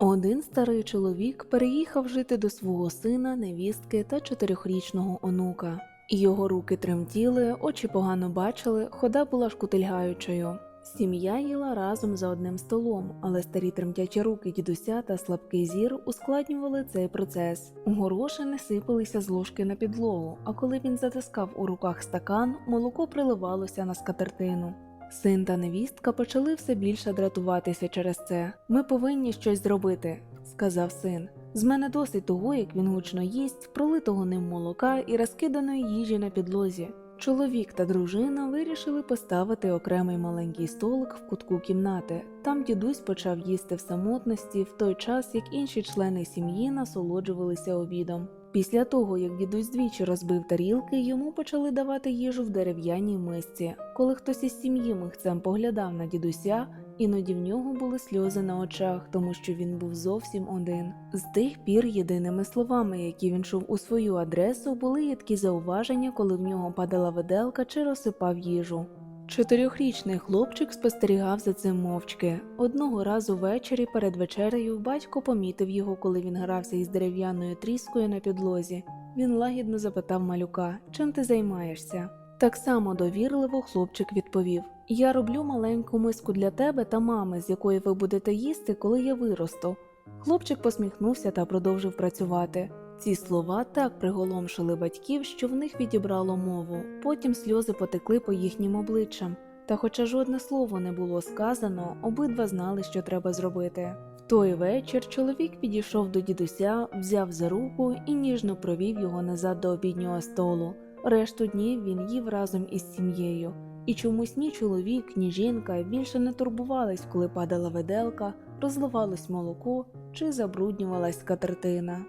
Один старий чоловік переїхав жити до свого сина, невістки та чотирьохрічного онука. Його руки тремтіли, очі погано бачили, хода була шкутильгаючою. Сім'я їла разом за одним столом, але старі тремтячі руки дідуся та слабкий зір ускладнювали цей процес. Горошини сипалися з ложки на підлогу, а коли він затискав у руках стакан, молоко приливалося на скатертину. Син та невістка почали все більше дратуватися через це. Ми повинні щось зробити, сказав син. З мене досить того, як він гучно їсть, пролитого ним молока і розкиданої їжі на підлозі. Чоловік та дружина вирішили поставити окремий маленький столик в кутку кімнати. Там дідусь почав їсти в самотності в той час, як інші члени сім'ї насолоджувалися обідом. Після того, як дідусь двічі розбив тарілки, йому почали давати їжу в дерев'яній мисці. Коли хтось із сім'ї михцем поглядав на дідуся, іноді в нього були сльози на очах, тому що він був зовсім один. З тих пір єдиними словами, які він чув у свою адресу, були їдкі зауваження, коли в нього падала виделка чи розсипав їжу. Чотирьохрічний хлопчик спостерігав за цим мовчки. Одного разу ввечері перед вечерею батько помітив його, коли він грався із дерев'яною тріскою на підлозі. Він лагідно запитав малюка, чим ти займаєшся? Так само довірливо хлопчик відповів: Я роблю маленьку миску для тебе та мами, з якої ви будете їсти, коли я виросту. Хлопчик посміхнувся та продовжив працювати. Ці слова так приголомшили батьків, що в них відібрало мову. Потім сльози потекли по їхнім обличчям. Та, хоча жодне слово не було сказано, обидва знали, що треба зробити. В той вечір чоловік підійшов до дідуся, взяв за руку і ніжно провів його назад до обіднього столу. Решту днів він їв разом із сім'єю. І чомусь ні чоловік, ні жінка більше не турбувались, коли падала виделка, розливалось молоко чи забруднювалась скатертина.